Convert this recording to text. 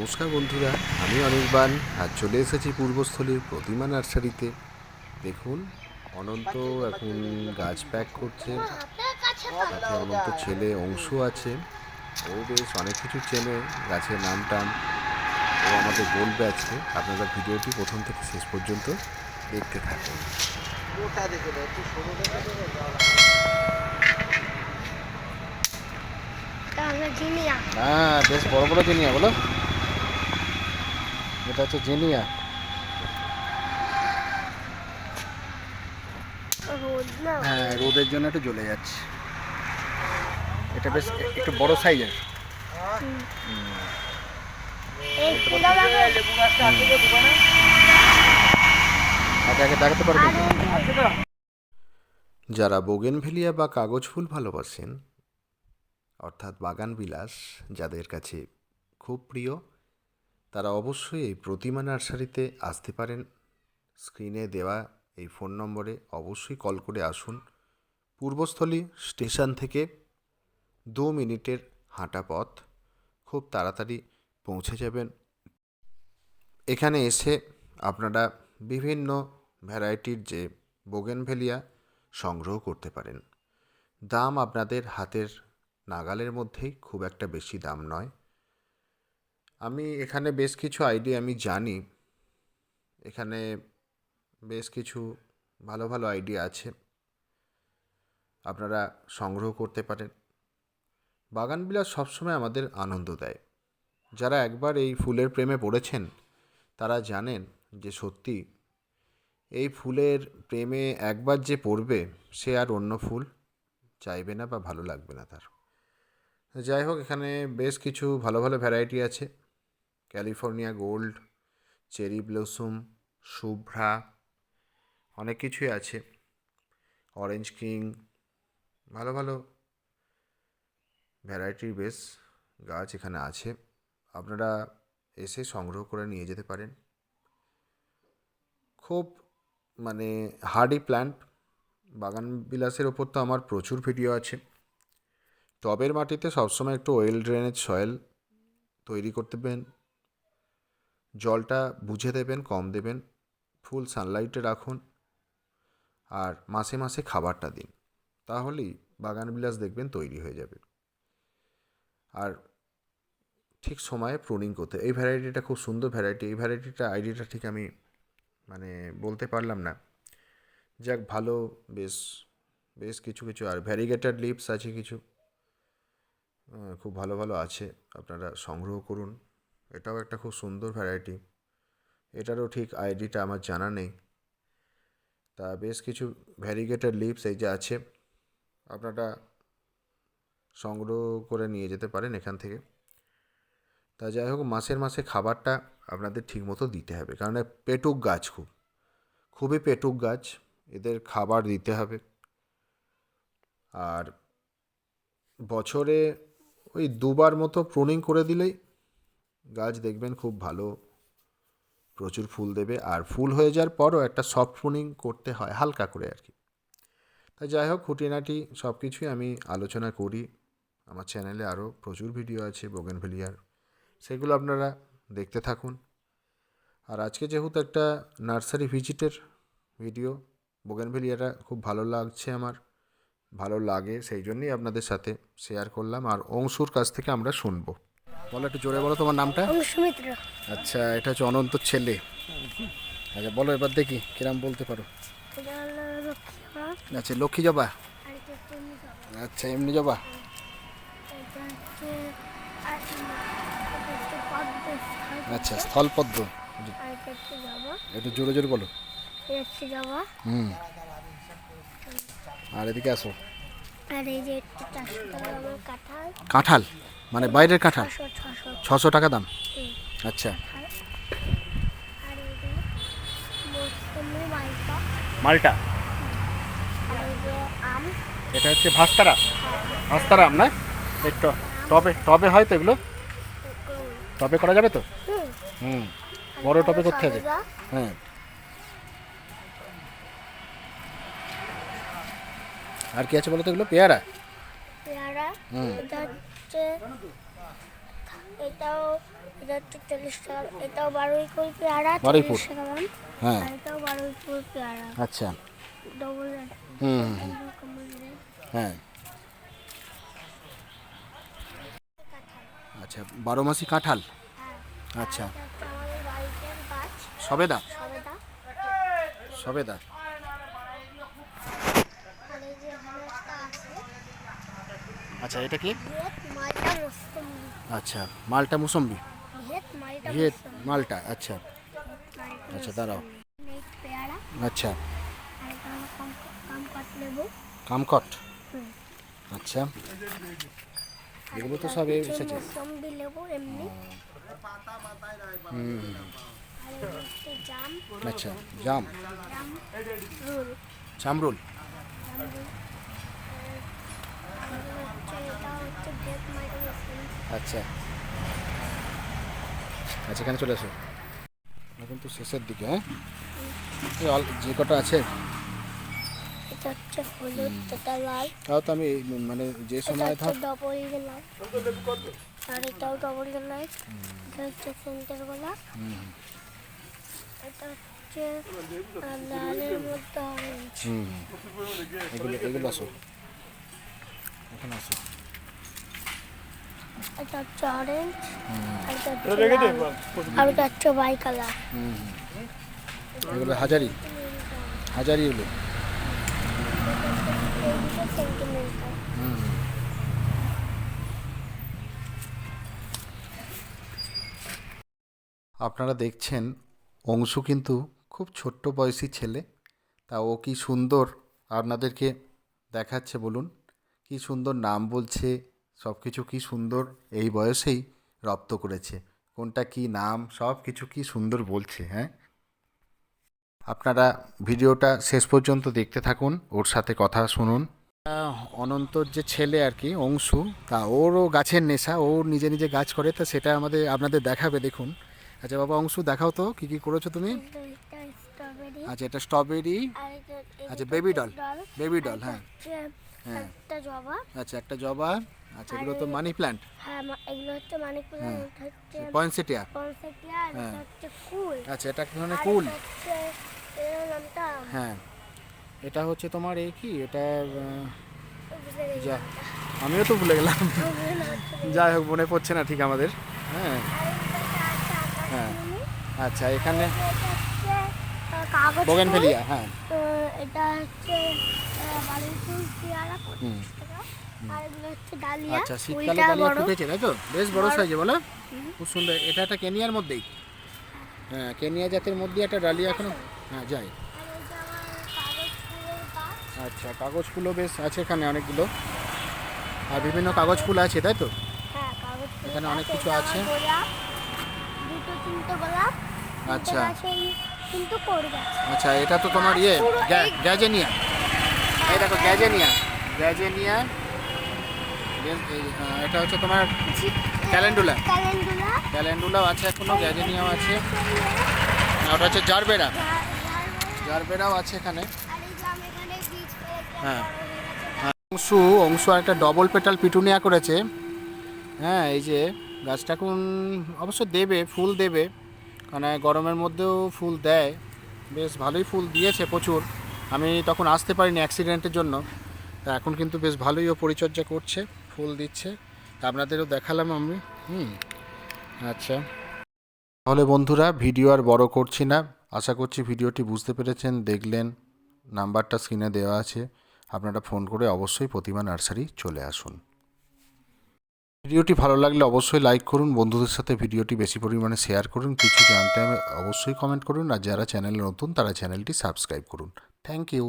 নমস্কার বন্ধুরা আমি অনির্বাণ আর চলে এসেছি পূর্বস্থলীর প্রতিমা নার্সারিতে। দেখুন অনন্ত এখন গাছ প্যাক করছে। সাথে অনন্ত ছেলে অংশ আছে। ও বেশ অনেক কিছু চেনে গাছের নাম টাম ও আমাদের বলবে আজকে আপনারা ভিডিওটি প্রথম থেকে শেষ পর্যন্ত দেখতে থাকুন। হ্যাঁ বেশ বড় বড় জিনিয়া বলো। এটা হচ্ছে জেনিয়া। হ্যাঁ রোদের জন্য একটু জ্বলে যাচ্ছে। এটা বেশ একটু বড় সাইজের। দেখাতে পারবেন তো যারা বোগেনভেলিয়া বা কাগজ ফুল ভালোবাসেন অর্থাৎ বাগান বিলাস যাদের কাছে খুব প্রিয় তারা অবশ্যই এই প্রতিমা নার্সারিতে আসতে পারেন। স্ক্রিনে দেওয়া এই ফোন নম্বরে অবশ্যই কল করে আসুন। পূর্বস্থলী স্টেশন থেকে দু মিনিটের হাঁটা পথ। খুব তাড়াতাড়ি পৌঁছে যাবেন। এখানে এসে আপনারা বিভিন্ন ভ্যারাইটির যে বোগেনভেলিয়া সংগ্রহ করতে পারেন। দাম আপনাদের হাতের নাগালের মধ্যেই খুব একটা বেশি দাম নয়। আমি এখানে বেশ কিছু আইডিয়া আমি জানি। এখানে বেশ কিছু ভালো ভালো আইডিয়া আছে। আপনারা সংগ্রহ করতে পারেন। বাগানবিলাস সবসময় আমাদের আনন্দ দেয়। যারা একবার এই ফুলের প্রেমে পড়েছেন, তারা জানেন যে সত্যি এই ফুলের প্রেমে একবার যে পড়বে, সে আর অন্য ফুল চাইবে না বা ভালো লাগবে না তার। যাই হোক, এখানে বেশ কিছু ভালো ভালো ভ্যারাইটি আছে। California gold, cherry blossom, Shubhra, অনেক কিছুই আছে। অরেঞ্জ কিং, ভালো ভালো ভ্যারাইটির বেশ গাছ এখানে আছে। আপনারা এসে সংগ্রহ করে নিয়ে যেতে পারেন। খুব মানে হার্ডি প্ল্যান্ট বাগান বিলাসের ওপর তো আমার প্রচুর ভিডিও আছে। টবের মাটিতে সবসময় একটু ওয়েল ড্রেনেজ সয়েল তৈরি করতে দেবেন জলটা বুঝে দেবেন, কম দেবেন, ফুল সানলাইটে রাখুন আর মাসে মাসে খাবারটা দিন। তাহলেই বাগান বিলাস দেখবেন তৈরি হয়ে যাবে। আর ঠিক সময়ে প্রুনিং করতে, এই ভ্যারাইটিটা খুব সুন্দর ভ্যারাইটি এই ভ্যারাইটিটা আইডিটা ঠিক আমি মানে বলতে পারলাম না। যাক, ভালো, বেশ বেশ কিছু কিছু, আর ভ্যারিগেটেড লিপস আছে কিছু খুব ভালো ভালো আছে, আপনারা সংগ্রহ করুন। এটাও একটা খুব সুন্দর ভ্যারাইটি এটারও ঠিক আইডিটা আমার জানা নেই। তা বেশ কিছু ভ্যারিগেটেড লিপস এই যে আছে, আপনারা সংগ্রহ করে নিয়ে যেতে পারেন এখান থেকে। তা যাই হোক, মাসের মাসে খাবারটা আপনাদের ঠিকমতো দিতে হবে, কারণ পেটুক গাছ খুব। খুবই পেটুক গাছ, এদের খাবার দিতে হবে। আর বছরে ওই দুবার মতো প্রুনিং করে দিলেই গাছ দেখবেন খুব ভালো, প্রচুর ফুল দেবে। আর ফুল হয়ে যাওয়ার পরও একটা সফট প্রুনিং করতে হয়, হালকা করে আর কি। তাই যাই হোক, খুঁটিনাটি সব কিছুই আমি আলোচনা করি। আমার চ্যানেলে আরও প্রচুর ভিডিও আছে বোগেনভেলিয়ার সেগুলো আপনারা দেখতে থাকুন। আর আজকে যেহেতু একটা নার্সারি ভিজিটের ভিডিও বোগেনভেলিয়াটা খুব ভালো লাগছে আমার, ভালো লাগে, সেই জন্যই আপনাদের সাথে শেয়ার করলাম। আর অংশুর কাছ থেকে আমরা শুনব। বলো একটু জোরে বলো তোমার নামটা। সুমিত্র আচ্ছা এটা হচ্ছে অনন্ত ছেলে। আচ্ছা বলো এবার দেখি কিরাম বলতে পারো। আচ্ছা লক্ষ্মী জবা। আচ্ছা এমনি জবা? আচ্ছা স্থলপদ্ম একটু জোরে জোরে বলো। হুম। আর এদিকে আসো। আর এই যে একটা কাঁঠাল। কাঁঠাল? মানে বাইরের কাঁঠাল? ছশো টাকা দাম? আচ্ছা। মালটা? এটা হচ্ছে ভাস্তারা ভাস্তারা আম না? এই ট- টবে টবে হয় তো এগুলো? টবে করা যাবে তো? হুম। হুম। বড় টবে করতে হবে। হ্যাঁ। আর কি আছে বলো তো এগুলো? পেয়ারা? পেয়ারা এটা হচ্ছে এটাও এটা হচ্ছে চল্লিশ টাকা এটাও বারোই ফুল পেয়ারা হ্যাঁ। এটাও পেয়ারা। আচ্ছা। ডবল হুম হ্যাঁ। আচ্ছা বারো মাসি কাঁঠাল? হ্যাঁ। আচ্ছা। সবেদা। সবেদা। আচ্ছা এটা কি ভিয়েত মালটা মৌসুমি আচ্ছা মালটা মুসম্বি ভিয়েত মালটা ভিয়েত মৌসুমি মালটা আচ্ছা মালটা আচ্ছা দাঁড়াও নেট পেয়ারা আচ্ছা আর এটা হলো কাম কাম কাট লেবু কামকট হুম। আচ্ছা আর এগুলো তো এটা সব হচ্ছে এসেছে মৌসুম্বি লেবু এমনি হুম আর এটা হচ্ছে জাম আচ্ছা জাম জাম আচ্ছা। আচ্ছা এখানে চলে আসো। এখন তো শেষের দিকে হ্যাঁ? যে কটা আছে? তাও তো আমি মানে যে সময় গোলাপ আর এটাও ডবল গোলাপ এটা হচ্ছে সেন্টার গোলাপ এটা হচ্ছে লালের মধ্যে এগুলো এগুলো আসো। এখানে আসো। হচ্ছে অরেঞ্জ আর হচ্ছে বাই কালার এগুলো হাজারি। হাজারি এগুলো। আপনারা দেখছেন অংশু কিন্তু খুব ছোট্ট বয়সী ছেলে। তা ও কি সুন্দর? আপনাদেরকে দেখাচ্ছে বলুন। কি সুন্দর নাম বলছে সব কিছু কি সুন্দর? এই বয়সেই রপ্ত করেছে। কোনটা কি নাম? সব কিছু কি সুন্দর বলছে হ্যাঁ? আপনারা ভিডিওটা শেষ পর্যন্ত দেখতে থাকুন ওর সাথে কথা শুনুন। অনন্তর যে ছেলে আর কি অংশু তা ওরও গাছের নেশা ও নিজে নিজে গাছ করে তা সেটা আমাদের আপনাদের দেখাবে দেখুন। আচ্ছা বাবা অংশু দেখাও তো কি কি করেছ তুমি? আচ্ছা এটা স্ট্রবেরি আচ্ছা, বেবি ডল বেবি ডল হ্যাঁ। হ্যাঁ। জবা আচ্ছা একটা জবা। আচ্ছা এগুলো তো মানি প্ল্যান্ট হ্যাঁ এগুলো হচ্ছে মানিক হ্যাঁ। এটা হচ্ছে পয়েন্সেটিয়া? পনসেটিয়া হ্যাঁ। এটা হচ্ছে কুল। আচ্ছা এটা কি ধরনের কুল? হ্যাঁ। এটা হচ্ছে তোমার এই কি? এটা যা আমিও তো ভুলে গেলাম। যাই হোক মনে পড়ছে না ঠিক আমাদের। হ্যাঁ। হ্যাঁ। আচ্ছা এখানে। বোগেনভেলিয়া হ্যাঁ। এটা হচ্ছে বালির ফুল পেয়ারা। পঁচিশ টাকা। আর এগুলো হচ্ছে ডালিয়া আচ্ছা শীতকালে ডালিয়া ফুটেছে তাই তো? বেশ বড়। সাইজে বলো। খুব সুন্দর। এটা একটা কেনিয়ার মধ্যেই। হ্যাঁ কেনিয়া জাতের মধ্যে একটা ডালিয়া এখনও হ্যাঁ যাই। আচ্ছা কাগজ ফুলও বেশ আছে এখানে অনেকগুলো। আর বিভিন্ন কাগজ ফুল আছে তাই তো? হ্যাঁ এখানে অনেক কিছু আছে। আচ্ছা। আচ্ছা এটা তো তোমার ইয়ে গ্যা- গ্যাজেনিয়া। এই দেখো গ্যাজেনিয়া। গ্যাজেনিয়া। আহ, এটা হচ্ছে তোমার ক্যালেন্ডুলা ক্যালেন্ডুলা ক্যালেন্ডুলাও আছে এখনও গ্যাজেনিয়াও আছে। আর ওটা হচ্ছে জারবেরা জারবেরাও আছে এখানে। হ্যাঁ। হয়ে অংশু অংশু আর একটা ডবল পেটাল পিটুনিয়া করেছে। হ্যাঁ এই যে গাছটা এখন অবশ্য দেবে ফুল দেবে। মানে গরমের মধ্যেও ফুল দেয়। বেশ ভালোই ফুল দিয়েছে প্রচুর। আমি তখন আসতে পারিনি অ্যাক্সিডেন্টের জন্য। তা এখন কিন্তু বেশ ভালোই ও পরিচর্যা করছে। ফুল দিচ্ছে। আপনাদেরও দেখালাম আমি। হুম আচ্ছা। তাহলে বন্ধুরা, ভিডিও আর বড় করছি না। আশা করছি ভিডিওটি বুঝতে পেরেছেন। দেখলেন, নাম্বারটা স্ক্রিনে দেওয়া আছে। আপনারা ফোন করে অবশ্যই প্রতিমা নার্সারি চলে আসুন। ভিডিওটি ভালো লাগলে অবশ্যই লাইক করুন, বন্ধুদের সাথে ভিডিওটি বেশি পরিমাণে শেয়ার করুন, কিছু জানতে অবশ্যই কমেন্ট করুন, আর যারা চ্যানেলে নতুন, তারা চ্যানেলটি সাবস্ক্রাইব করুন। Thank you.